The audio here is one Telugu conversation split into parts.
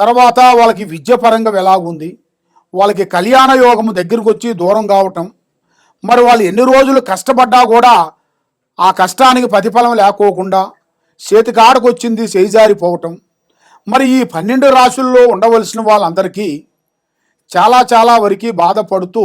తర్వాత వాళ్ళకి విద్య పరంగా ఎలాగుంది? వాళ్ళకి కళ్యాణ యోగము దగ్గరికి వచ్చి దూరం కావటం. మరి వాళ్ళు ఎన్ని రోజులు కష్టపడ్డా కూడా ఆ కష్టానికి ప్రతిఫలం లేకోకుండా చేతికాడకు వచ్చింది మరి ఈ పన్నెండు రాశుల్లో ఉండవలసిన వాళ్ళందరికీ చాలా చాలా వరకు బాధపడుతూ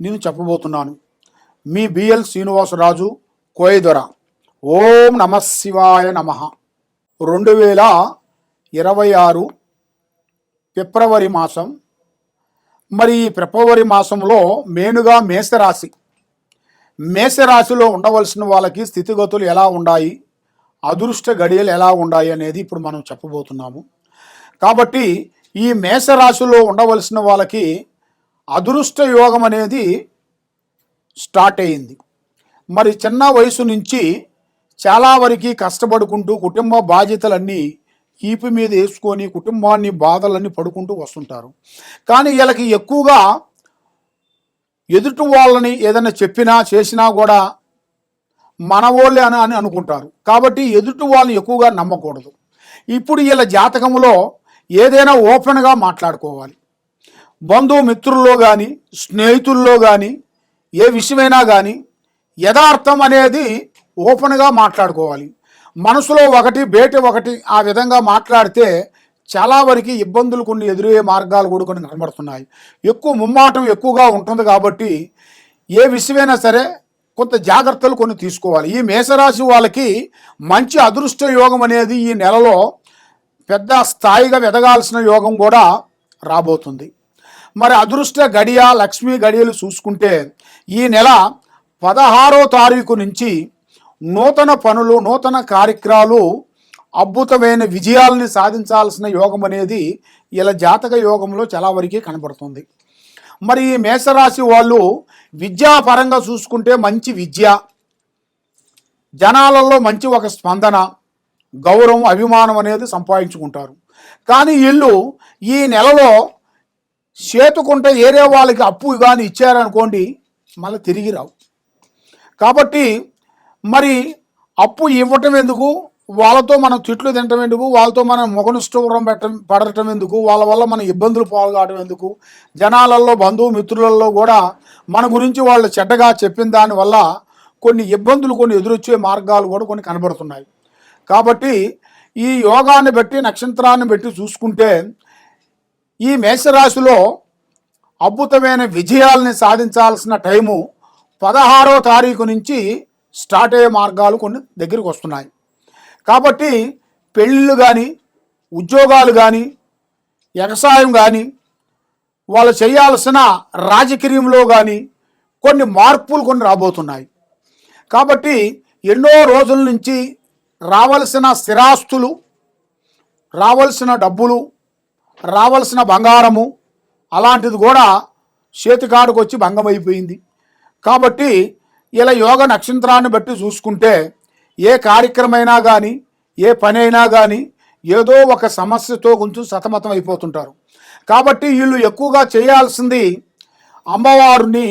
నేను చెప్పబోతున్నాను. మీ బిఎల్ శ్రీనివాసరాజు కోయదొర ఓం నమ శివాయ నమ. రెండు వేల ఇరవై ఆరు ఫిబ్రవరి మాసం. మరి ఈ ఫిబ్రవరి మాసంలో మేనుగా మేషరాశి. మేషరాశిలో ఉండవలసిన వాళ్ళకి స్థితిగతులు ఎలా ఉన్నాయి అదృష్ట గడియలు ఎలా ఉన్నాయి అనేది ఇప్పుడు మనం చెప్పబోతున్నాము. కాబట్టి ఈ మేషరాశిలో ఉండవలసిన వాళ్ళకి అదృష్ట యోగం అనేది స్టార్ట్ అయింది. మరి చిన్న వయసు నుంచి చాలా వరకు కష్టపడుకుంటూ కుటుంబ బాధ్యతలన్నీ ఈపి మీద వేసుకొని కుటుంబాన్ని బాధలన్నీ పడుకుంటూ వస్తుంటారు. కానీ వీళ్ళకి ఎక్కువగా ఎదుటి వాళ్ళని ఏదైనా చెప్పినా చేసినా కూడా మనవోళ్ళే అని అని అనుకుంటారు. కాబట్టి ఎదుటి వాళ్ళని ఎక్కువగా నమ్మకూడదు. ఇప్పుడు వీళ్ళ జాతకంలో ఏదైనా ఓపెన్గా మాట్లాడుకోవాలి. బంధుమిత్రుల్లో కానీ స్నేహితుల్లో కానీ ఏ విషయమైనా కానీ యథార్థం అనేది ఓపెన్గా మాట్లాడుకోవాలి. మనసులో ఒకటి బయట ఒకటి ఆ విధంగా మాట్లాడితే చాలా వరకు ఇబ్బందులు కొన్ని ఎదురయ్యే మార్గాలు కూడా కొన్ని కనబడుతున్నాయి. ఎక్కువ ముమ్మాటం ఎక్కువగా ఉంటుంది కాబట్టి ఏ విషయమైనా సరే కొంత జాగ్రత్తలు కొన్ని తీసుకోవాలి. ఈ మేషరాశి వాళ్ళకి మంచి అదృష్ట యోగం అనేది ఈ నెలలో పెద్ద స్థాయిగా ఎదగాల్సిన యోగం కూడా రాబోతుంది. మరి అదృష్ట గడియ లక్ష్మీ గడియలు చూసుకుంటే ఈ నెల పదహారో తారీఖు నుంచి నూతన పనులు నూతన కార్యక్రమాలు అద్భుతమైన విజయాలని సాధించాల్సిన యోగం అనేది ఇలా జాతక యోగంలో చాలా వరకే కనబడుతుంది. మరి ఈ మేషరాశి వాళ్ళు విద్యాపరంగా చూసుకుంటే మంచి విద్య జనాలలో మంచి ఒక స్పందన గౌరవం అభిమానం అనేది సంపాదించుకుంటారు. కానీ వీళ్ళు ఈ నెలలో చేతుకుంటే ఏరే వాళ్ళకి అప్పు కానీ ఇచ్చారనుకోండి మళ్ళీ తిరిగి రావు. కాబట్టి మరి అప్పు ఇవ్వటం ఎందుకు? వాళ్ళతో మనం తిట్లు తినటం ఎందుకు? వాళ్ళతో మనం మొగనుష్టం పెట్ట పడటం ఎందుకు? వాళ్ళ వల్ల మన ఇబ్బందులు పాల్గొనడం ఎందుకు? జనాలలో బంధువు మిత్రులలో కూడా మన గురించి వాళ్ళు చెడ్డగా చెప్పిన దానివల్ల కొన్ని ఇబ్బందులు కొన్ని ఎదురొచ్చే మార్గాలు కూడా కొన్ని కనబడుతున్నాయి. కాబట్టి ఈ యోగాన్ని బట్టి నక్షత్రాన్ని బట్టి చూసుకుంటే ఈ మేషరాశిలో అద్భుతమైన విజయాలని సాధించాల్సిన టైము పదహారో తారీఖు నుంచి స్టార్ట్ అయ్యే మార్గాలు కొన్ని దగ్గరికి వస్తున్నాయి. కాబట్టి పెళ్ళిళ్ళు కానీ ఉద్యోగాలు కానీ వ్యవసాయం కానీ వాళ్ళు చేయాల్సిన రాజకీయంలో కానీ కొన్ని మార్పులు కొన్ని రాబోతున్నాయి. కాబట్టి ఎన్నో రోజుల నుంచి రావలసిన స్థిరాస్తులు రావలసిన డబ్బులు రావలసిన బంగారము అలాంటిది కూడా చేతికాడుకు వచ్చి భంగమైపోయింది. కాబట్టి ఇలా యోగ నక్షత్రాన్ని బట్టి చూసుకుంటే ఏ కార్యక్రమైనా కానీ ఏ పని అయినా కానీ ఏదో ఒక సమస్యతో కొంచెం సతమతం అయిపోతుంటారు. కాబట్టి వీళ్ళు ఎక్కువగా చేయాల్సింది అమ్మవారిని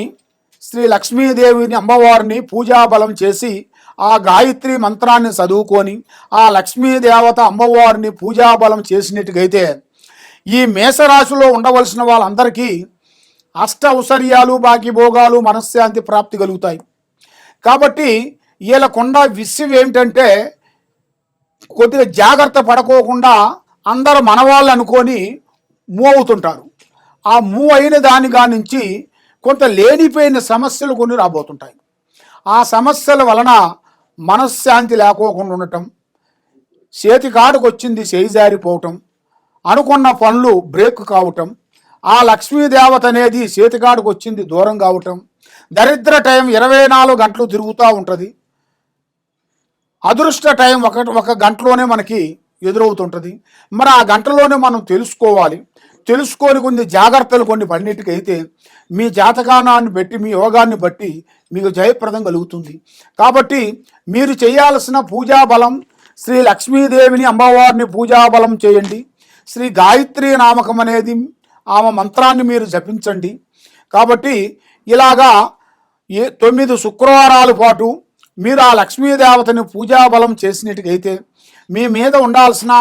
శ్రీ లక్ష్మీదేవిని అమ్మవారిని పూజాబలం చేసి ఆ గాయత్రి మంత్రాన్ని చదువుకొని ఆ లక్ష్మీదేవత అమ్మవారిని పూజాబలం చేసినట్టుగైతే ఈ మేషరాశిలో ఉండవలసిన వాళ్ళందరికీ అష్టౌసర్యాలు ఔశ్వర్యాలు భాగ్యభోగాలు మనశ్శాంతి ప్రాప్తి కలుగుతాయి. కాబట్టి వీళ్ళకుండా విషయం ఏమిటంటే కొద్దిగా జాగ్రత్త పడుకోకుండా అందరు మనవాళ్ళు అనుకొని మూవ్ అవుతుంటారు. ఆ మూవ్ అయిన దాని నుంచి కొంత లేనిపోయిన సమస్యలు కొన్ని రాబోతుంటాయి. ఆ సమస్యల వలన మనశ్శాంతి లేకోకుండా ఉండటం చేతి వచ్చింది చేయి జారిపోవటం అనుకున్న పనులు బ్రేక్ కావటం ఆ లక్ష్మీదేవత అనేది చేతికాడుకు వచ్చింది దూరం కావటం దరిద్ర టైం ఇరవై నాలుగు గంటలు తిరుగుతూ ఉంటుంది. అదృష్ట టైం ఒక ఒక గంటలోనే మనకి ఎదురవుతుంటుంది. మరి ఆ గంటలోనే మనం తెలుసుకోవాలి. తెలుసుకొని కొన్ని జాగ్రత్తలు కొన్ని పన్నిటికైతే మీ జాతకానాన్ని బట్టి మీ యోగాన్ని బట్టి మీకు జయప్రదం కలుగుతుంది. కాబట్టి మీరు చేయాల్సిన పూజా బలం శ్రీ లక్ష్మీదేవిని అమ్మవారిని పూజా బలం చేయండి. శ్రీ గాయత్రి నామకం అనేది ఆమె మంత్రాన్ని మీరు జపించండి. కాబట్టి ఇలాగా ఏ తొమ్మిది శుక్రవారాల పాటు మీరు ఆ లక్ష్మీదేవతని పూజాబలం చేసినట్టుగైతే మీ మీద ఉండాల్సిన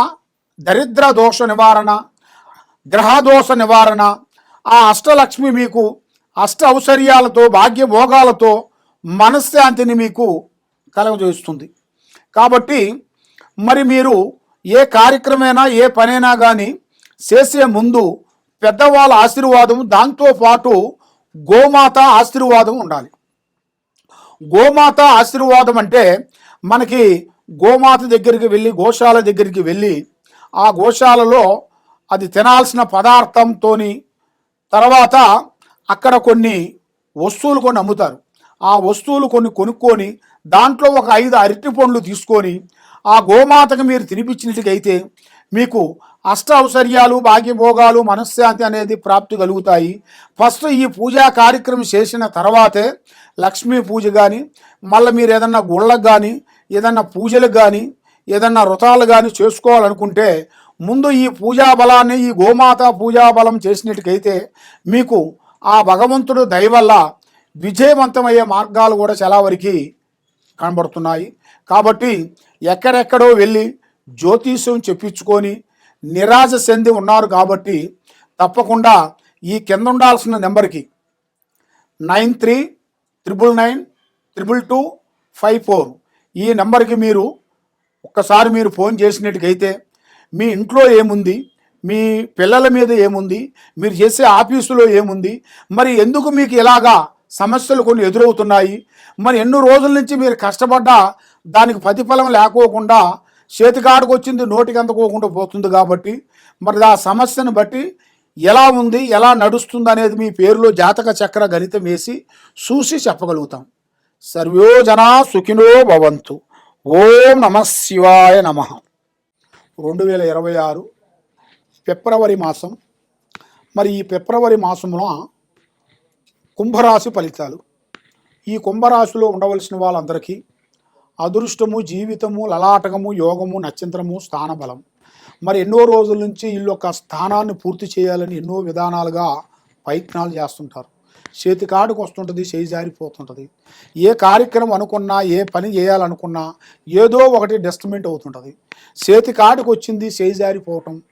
దరిద్ర దోష నివారణ గ్రహదోష నివారణ ఆ అష్టలక్ష్మి మీకు అష్ట ఔశ్వర్యాలతో భాగ్యభోగాలతో మనశ్శాంతిని మీకు కలగజేస్తుంది. కాబట్టి మరి మీరు ఏ కార్యక్రమైనా ఏ పనైనా కానీ చేసే ముందు పెద్దవాళ్ళ ఆశీర్వాదం దాంతోపాటు గోమాత ఆశీర్వాదం ఉండాలి. గోమాత ఆశీర్వాదం అంటే మనకి గోమాత దగ్గరికి వెళ్ళి గోశాల దగ్గరికి వెళ్ళి ఆ గోశాలలో అది తినాల్సిన పదార్థంతోని తర్వాత అక్కడ కొన్ని వస్తువులు కొన్ని అమ్ముతారు. ఆ వస్తువులు కొన్ని కొనుక్కొని దాంట్లో ఒక ఐదు అరటి పండ్లు తీసుకొని ఆ గోమాతకు మీరు తినిపించినట్టుకైతే మీకు అష్ట ఔశ్వర్యాలు భాగ్యభోగాలు మనశ్శాంతి అనేది ప్రాప్తి కలుగుతాయి. ఫస్ట్ ఈ పూజా కార్యక్రమం చేసిన తర్వాతే లక్ష్మీ పూజ కానీ మళ్ళీ మీరు ఏదన్నా గుళ్ళకు కానీ ఏదన్నా పూజలకు కానీ ఏదన్నా వ్రతాలు కానీ చేసుకోవాలనుకుంటే ముందు ఈ పూజా బలాన్ని ఈ గోమాత పూజా బలం చేసినట్టుకైతే మీకు ఆ భగవంతుడు దయ వల్ల విజయవంతమయ్యే మార్గాలు కూడా చాలా వరకు కనబడుతున్నాయి. కాబట్టి ఎక్కడెక్కడో వెళ్ళి జ్యోతిష్యం చెప్పించుకొని నిరాశ చెంది ఉన్నారు కాబట్టి తప్పకుండా ఈ కింద ఉండాల్సిన నెంబర్కి nine three triple nine triple two five four ఈ నెంబర్కి మీరు ఒక్కసారి మీరు ఫోన్ చేసినట్టుకైతే మీ ఇంట్లో ఏముంది మీ పిల్లల మీద ఏముంది మీరు చేసే ఆఫీసులో ఏముంది మరి ఎందుకు మీకు ఇలాగా సమస్యలు కొన్ని ఎదురవుతున్నాయి మరి ఎన్నో రోజుల నుంచి మీరు కష్టపడ్డా దానికి ప్రతిఫలం లేకోకుండా చేతికాడికి వచ్చింది నోటికి అందుకోకుండా పోతుంది కాబట్టి మరి ఆ సమస్యను బట్టి ఎలా ఉంది ఎలా నడుస్తుంది అనేది మీ పేరులో జాతక చక్ర గణితం వేసి చూసి చెప్పగలుగుతాం. సర్వోజనా సుఖినో భవంతు. ఓం నమ శివాయ నమ. రెండు వేల ఇరవై ఆరు ఫిబ్రవరి మాసం. మరి ఈ ఫిబ్రవరి మాసంలో కుంభరాశి ఫలితాలు. ఈ కుంభరాశిలో ఉండవలసిన వాళ్ళందరికీ అదృష్టము జీవితము లలాటకము యోగము నక్షత్రము స్థానబలం. మరి ఎన్నో రోజుల నుంచి వీళ్ళు ఒక స్థానాన్ని పూర్తి చేయాలని ఎన్నో విధానాలుగా ప్రయత్నాలు చేస్తుంటారు. చేతి కాడుకు వస్తుంటుంది చేయి జారిపోతుంటుంది. ఏ కార్యక్రమం అనుకున్నా ఏ పని చేయాలనుకున్నా ఏదో ఒకటి డెస్ట్మెంట్ అవుతుంటుంది. చేతి కాడుకు వచ్చింది చేయి జారిపోవటం.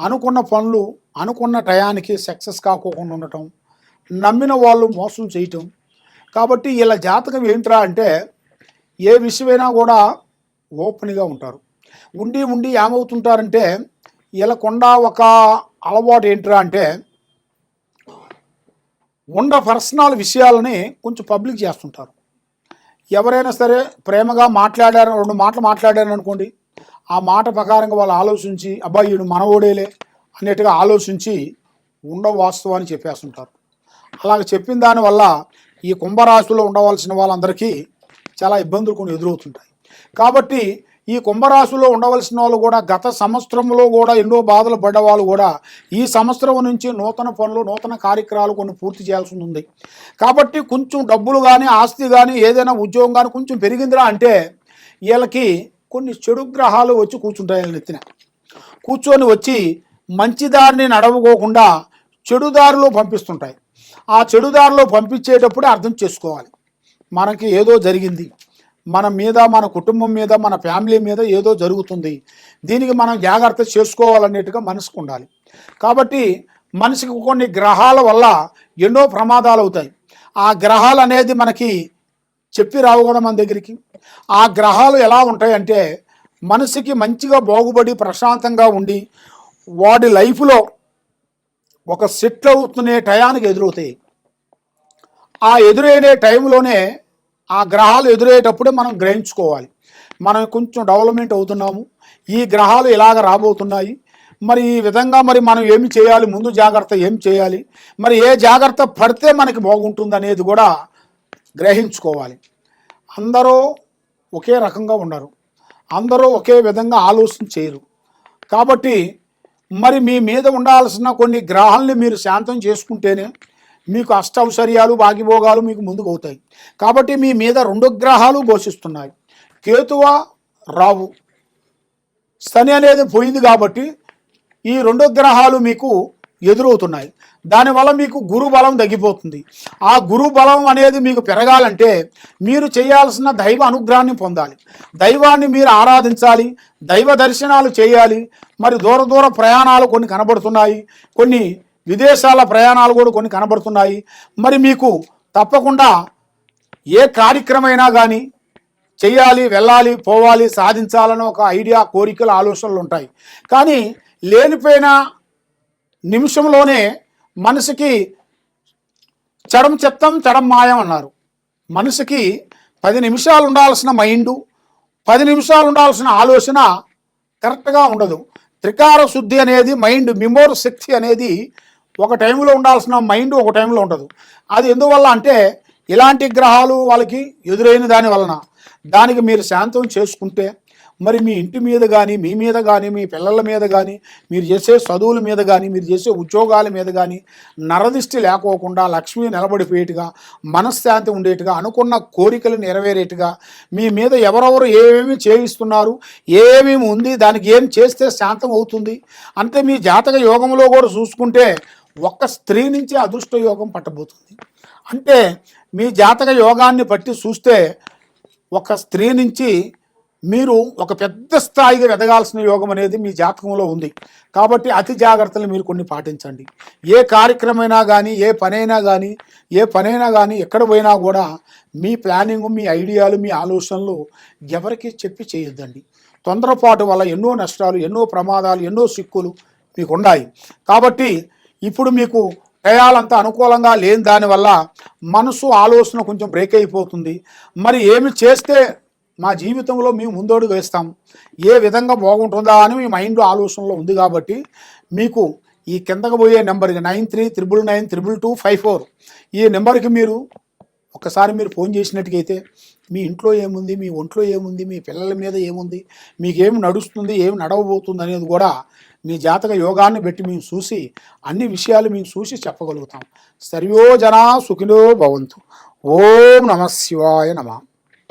అనుకున్న పనులు అనుకున్న టయానికి సక్సెస్ కాకోకుండా ఉండటం. నమ్మిన వాళ్ళు మోసం చేయటం. కాబట్టి వీళ్ళ జాతకం ఏంట్రా అంటే ఏ విషయమైనా కూడా ఓపెన్గా ఉంటారు. ఉండి ఉండి ఏమవుతుంటారంటే వీళ్ళకుండా ఒక అలవాటు ఏంట్రా అంటే ఉండ పర్సనల్ విషయాలని కొంచెం పబ్లిక్ చేస్తుంటారు. ఎవరైనా సరే ప్రేమగా మాట్లాడారు రెండు మాటలు మాట్లాడారు అనుకోండి ఆ మాట ప్రకారంగా వాళ్ళు ఆలోచించి అబ్బాయిడు మనవోడేలే అన్నట్టుగా ఆలోచించి ఉండ వాస్తవాన్ని చెప్పేస్తుంటారు. అలాగ చెప్పిన దానివల్ల ఈ కుంభరాశిలో ఉండవలసిన వాళ్ళందరికీ చాలా ఇబ్బందులు కొన్ని ఎదురవుతుంటాయి. కాబట్టి ఈ కుంభరాశిలో ఉండవలసిన వాళ్ళు కూడా గత సంవత్సరంలో కూడా ఎన్నో బాధలు పడ్డ వాళ్ళు కూడా ఈ సంవత్సరం నుంచి నూతన పనులు నూతన కార్యక్రమాలు కొన్ని పూర్తి చేయాల్సి ఉంది. కాబట్టి కొంచెం డబ్బులు కానీ ఆస్తి కానీ ఏదైనా ఉద్యోగం కానీ కొంచెం పెరిగిందిరా అంటే వీళ్ళకి కొన్ని చెడు గ్రహాలు వచ్చి కూర్చుంటాయి వీళ్ళ నెత్తిన. కూర్చొని వచ్చి మంచి దారిని నడవకోకుండా చెడుదారిలో పంపిస్తుంటాయి. ఆ చెడుదారిలో పంపించేటప్పుడే అర్థం చేసుకోవాలి. మనకి ఏదో జరిగింది. మన మీద మన కుటుంబం మీద మన ఫ్యామిలీ మీద ఏదో జరుగుతుంది. దీనికి మనం జాగ్రత్త చేసుకోవాలనేట్టుగా మనసుకు ఉండాలి. కాబట్టి మనిషికి కొన్ని గ్రహాల వల్ల ఎన్నో ప్రమాదాలు అవుతాయి ఆ గ్రహాలు అనేది మనకి చెప్పి రావు కూడా మన దగ్గరికి. ఆ గ్రహాలు ఎలా ఉంటాయంటే మనసుకి మంచిగా బాగుపడి ప్రశాంతంగా ఉండి వాడి లైఫ్లో ఒక సెటిల్ అవుతునే టయానికి ఎదురవుతాయి. ఆ ఎదురయ్యే టైంలోనే ఆ గ్రహాలు ఎదురయ్యేటప్పుడే మనం గ్రహించుకోవాలి. మనం కొంచెం డెవలప్మెంట్ అవుతున్నాము. ఈ గ్రహాలు ఇలాగ రాబోతున్నాయి. మరి ఈ విధంగా మరి మనం ఏమి చేయాలి? ముందు జాగ్రత్త ఏం చేయాలి? మరి ఏ జాగ్రత్త పడితే మనకి బాగుంటుంది అనేది కూడా గ్రహించుకోవాలి. అందరూ ఒకే రకంగా ఉండరు. అందరూ ఒకే విధంగా ఆలోచన చేయరు. కాబట్టి మరి మీ మీద ఉండాల్సిన కొన్ని గ్రహాలని మీరు శాంతం చేసుకుంటేనే మీకు అష్టౌశ్వర్యాలు భాగ్యభోగాలు మీకు ముందుకు అవుతాయి కాబట్టి మీ మీద రెండు గ్రహాలు ఘోషిస్తున్నాయి. కేతువ రావు. శని అనేది పోయింది కాబట్టి ఈ రెండు గ్రహాలు మీకు ఎదురవుతున్నాయి. దానివల్ల మీకు గురు బలం తగ్గిపోతుంది. ఆ గురు బలం అనేది మీకు పెరగాలంటే మీరు చేయాల్సిన దైవ అనుగ్రహాన్ని పొందాలి. దైవాన్ని మీరు ఆరాధించాలి. దైవ దర్శనాలు చేయాలి. మరి దూర దూర ప్రయాణాలు కొన్ని కనబడుతున్నాయి. కొన్ని విదేశాల ప్రయాణాలు కూడా కొన్ని కనబడుతున్నాయి. మరి మీకు తప్పకుండా ఏ కార్యక్రమైనా కానీ చేయాలి వెళ్ళాలి పోవాలి సాధించాలని ఒక ఐడియా కోరికలు ఆలోచనలు ఉంటాయి. కానీ లేనిపోయిన నిమిషంలోనే మనసుకి చడం చెప్తాం చడం మాయం అన్నారు. మనసుకి పది నిమిషాలు ఉండాల్సిన మైండు పది నిమిషాలు ఉండాల్సిన ఆలోచన కరెక్ట్గా ఉండదు. త్రికార శుద్ధి అనేది మైండ్ మెమోర్ శక్తి అనేది ఒక టైంలో ఉండాల్సిన మైండ్ ఒక టైంలో ఉండదు. అది ఎందువల్ల అంటే ఇలాంటి గ్రహాలు వాళ్ళకి ఎదురైన దాని వలన దానికి మీరు శాంతం చేసుకుంటే మరి మీ ఇంటి మీద కానీ మీ మీద కానీ మీ పిల్లల మీద కానీ మీరు చేసే చదువుల మీద కానీ మీరు చేసే ఉద్యోగాల మీద కానీ నరదిష్టి లేకోకుండా లక్ష్మి నిలబడిపోయేట్టుగా మనశ్శాంతి ఉండేట్టుగా అనుకున్న కోరికలు నెరవేరేట్టుగా మీ మీద ఎవరెవరు ఏమేమి చేయిస్తున్నారు ఏమేమి ఉంది దానికి ఏం చేస్తే శాంతం అవుతుంది అంటే మీ జాతక యోగంలో కూడా చూసుకుంటే ఒక్క స్త్రీ నుంచి అదృష్ట యోగం పట్టబోతుంది. అంటే మీ జాతక యోగాన్ని బట్టి చూస్తే ఒక స్త్రీ నుంచి మీరు ఒక పెద్ద స్థాయిగా ఎదగాల్సిన యోగం అనేది మీ జాతకంలో ఉంది. కాబట్టి అతి జాగ్రత్తలు మీరు కొన్ని పాటించండి. ఏ కార్యక్రమైనా కానీ ఏ పనైనా కానీ ఏ పనైనా కానీ ఎక్కడ పోయినా కూడా మీ ప్లానింగ్ మీ ఐడియాలు మీ ఆలోచనలు ఎవరికి చెప్పి చేయొద్దండి. తొందరపాటు వల్ల ఎన్నో నష్టాలు ఎన్నో ప్రమాదాలు ఎన్నో సిక్కులు మీకు ఉన్నాయి కాబట్టి ఇప్పుడు మీకు టయాలంతా అనుకూలంగా లేని దానివల్ల మనసు ఆలోచన కొంచెం బ్రేక్ అయిపోతుంది. మరి ఏమి చేస్తే మా జీవితంలో మేము ముందడుగు వేస్తాం? ఏ విధంగా బాగుంటుందా అని మీ మైండ్ ఆలోచనలో ఉంది కాబట్టి మీకు ఈ కిందకు పోయే నెంబర్కి nine three triple nine triple two five four. ఈ నెంబర్కి మీరు ఒకసారి మీరు ఫోన్ చేసినట్టుగైతే మీ ఇంట్లో ఏముంది మీ ఒంట్లో ఏముంది మీ పిల్లల మీద ఏముంది మీకేమి నడుస్తుంది ఏమి నడవబోతుంది అనేది కూడా మీ జాతక యోగాన్ని బట్టి మేము చూసి అన్ని విషయాలు మేము చూసి చెప్పగలుగుతాం. సర్వోజన సుఖినో భవంతు. ఓం నమ శివాయ నమ.